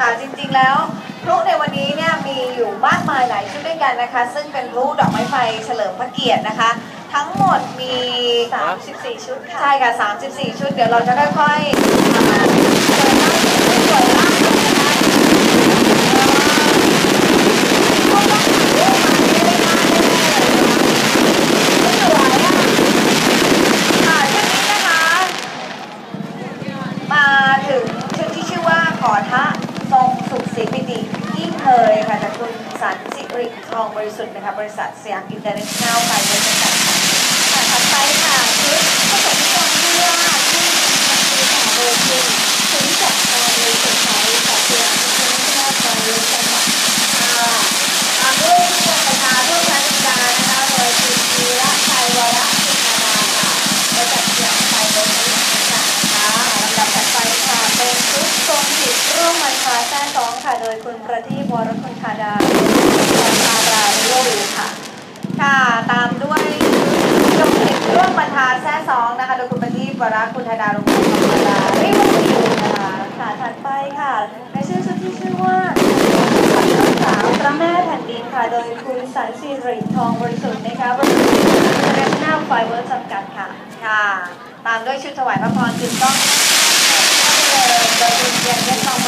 ค่ะจริงๆแล้วพลุในวันนี้เนี่ยมีอยู่มากมายหลายชุดด้วยกันนะคะ ซึ่งเป็นพลุดอกไม้ไฟเฉลิมพระเกียรตินะคะ ทั้งหมดมี 34 ชุดค่ะใช่ค่ะ34 ชุด เดี๋ยวเราจะค่อยๆอ่าเปิดล่างเปิดล่างนะคะเอ่อเขาต้องถ่ายรูปมาไม่ได้มาแน่ๆไม่สวยอ่ สันสิริทองบริสุทธิ์นะคะบริษัทสยามอินเตอร์เนชั่นแนลไปบริษัท ค่ะ โดยคุณประทีปวรคุณธาดาคุณธาราโรวีค่ะ ค่ะ ตามด้วยจงจิตร่วมบรรทาแท้สองนะคะ โดยคุณประทีปวรคุณธาดารุงคุณธาดาริโรวีนะคะค่ะ ถัดไปค่ะ ในชื่อชุดที่ชื่อว่าสาวพระแม่แผ่นดินค่ะ โดยคุณสันสิริทองบริสุทธิ์นะคะบริษัท International Fiber จำกัดค่ะ ค่ะ ตามด้วยชุดถวายพระพรจึงต้องเลยโดยคุณเรียนเยนทองบ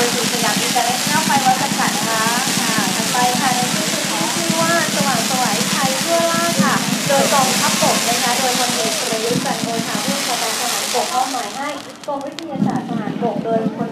ความหมายให้กรมวิทยาศาสตร์ทหารบกโดยคน